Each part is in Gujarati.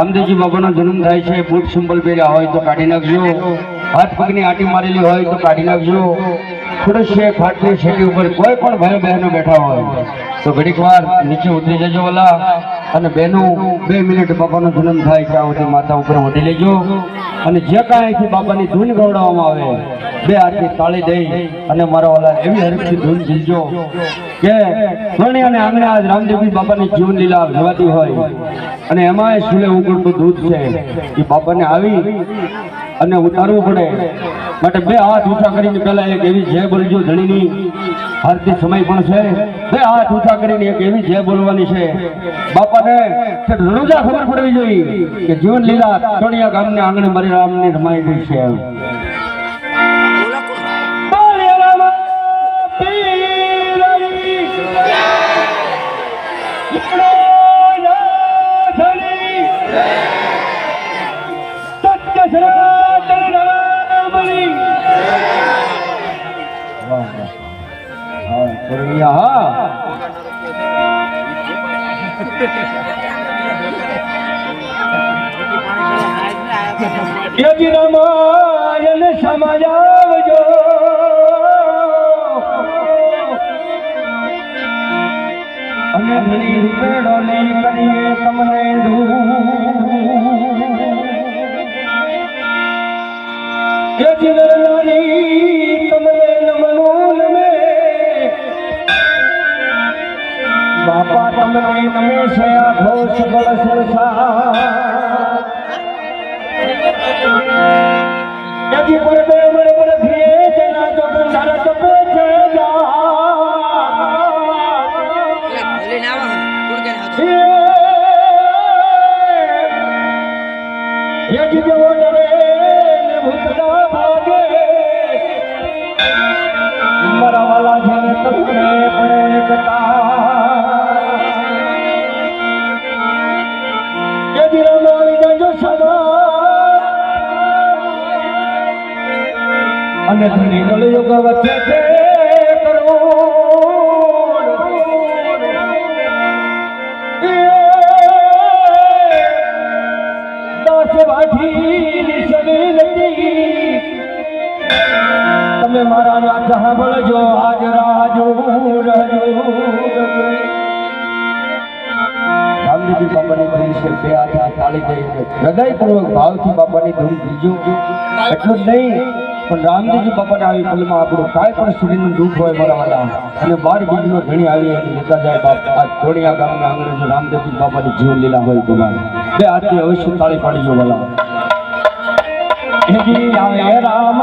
રામદેવજી બાબાનો જન્મ થાય છે, બુટ સિમ્બલ પહેર્યા હોય તો કાઢી નાખજો. હાથ પગની આટી મારેલી હોય તો કાઢી નાખજો. ખુરશીએ ખાટલી શેટી ઉપર કોઈ પણ ભાઈ બહેનો બેઠા હોય તો ઘડીક વાર નીચે ઉતરી જજો ઓલા. અને બહેનો બે મિનિટ બાબાનો જન્મ થાય ત્યાં સુધી માથા ઉપર વધી લેજો. અને જે કાંઈ અહીંથી બાબાની ધૂન ગવડાવવામાં આવે, બે હાથની તાળી દઈ અને મારા ઓલા એવી હરખી ધૂન જીલજો કે ધોણી અને આંગણે આજ રામદેવજી બાબાની જીવન લીલા જોવાતી હોય. અને એમાંય સુલે ઉગડતું દૂધ છે. એ બાબાને આવી અને ઉતારવું પડે. માટે બે હાથ ઊંચા કરીને પહેલા એક એવી જય બોલજો, ધણીની. હારતી સમય પણ છે. બે હાથ ઊંચા કરીને એક એવી જય બોલવાની છે. બાપાને રોજા ખબર પડવી જોઈએ કે જીવન લીલા ટોણિયા ગામને આંગણે મારી રામની રમાઈ ગઈ છે યજી રામાયણ સમજાવજો અને નીર પેડો લઈ કરીએ તમને યજી નરનારી તમને નમનું નમે બાપા તમને તમે છે અને ધણી કલયુગ વચ્ચે તમે મારા નાથ સાંભળજો, આજ રાજો ગાંધીજી બાબાની ધૂન છે, બે હાથ તાળી દઈ હૃદયપૂર્વક ભાવથી બાબાની ધૂન બીજો એટલું જ નહીં પણ રામદેવજી બાપાને આવી પલમાં આપણું કાંઈ પણ સુધીનું દુઃખ હોય મારા વાલા અને બાર બીજનો ધણી આવી લેતા જાય બાપ. આ ધોળિયા ગામના અંગ્રેજો રામદેવજી બાપાની જીવન લીલા હોય તો બે હાથથી અવશ્ય તાળી પાડીજો વાલા. રામ રામ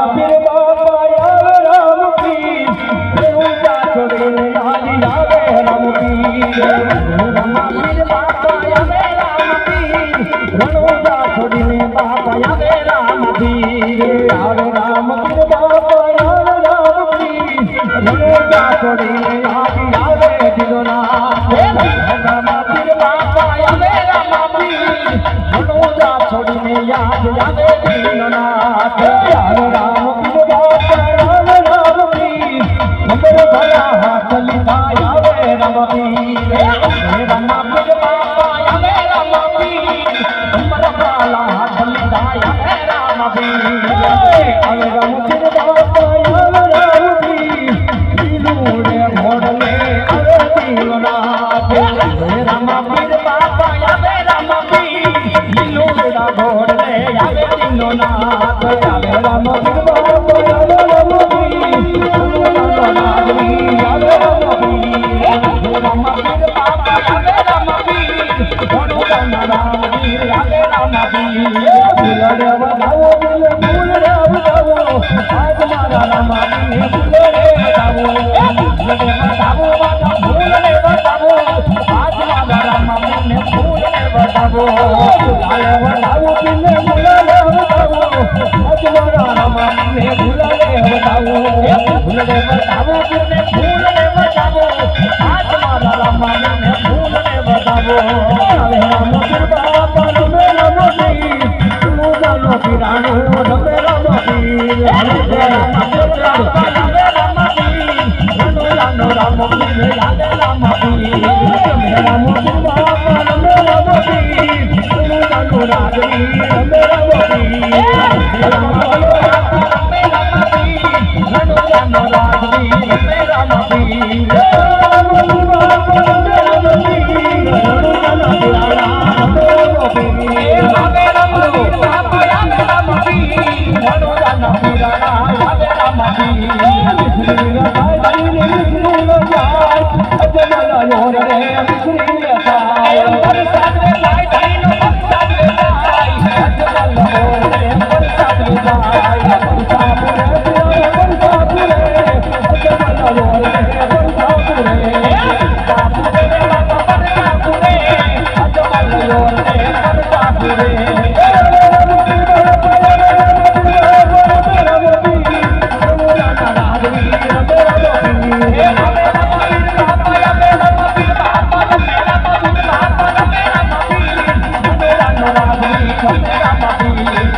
છોડીને યાદ આવે દિલોનાથ આવે રામ પીર રામ પીર નંબર ભલા હાથ લીધા આવે રામ પીર હે પીર બાપા આવે રામ પીર નંબર ભલા હાથ લીધા આવે રામ પીર આવે Ram Yeah. I'm not you.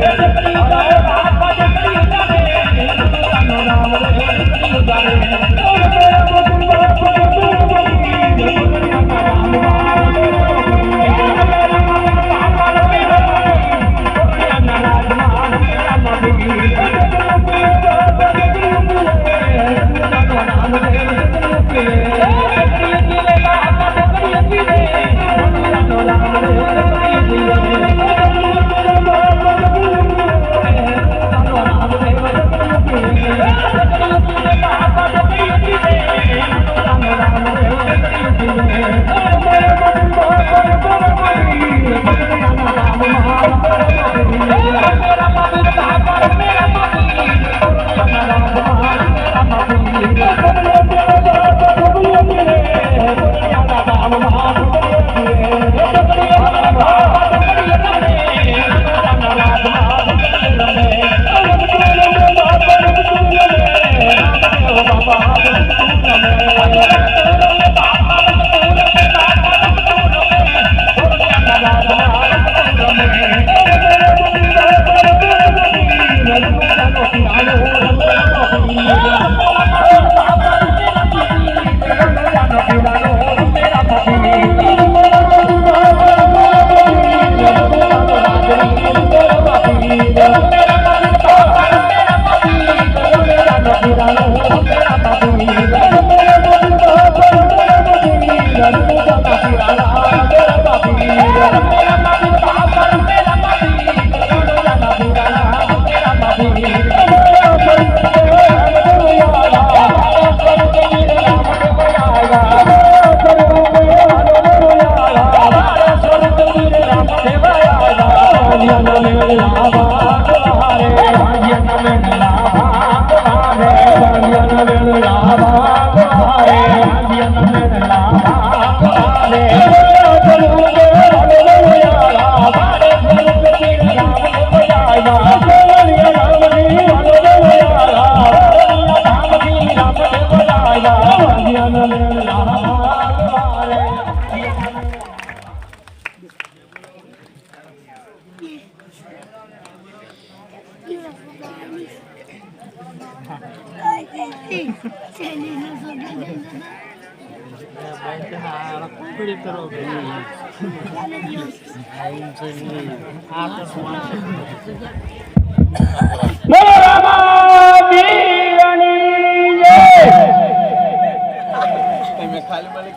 જાય Thank you. જાય ધણીનો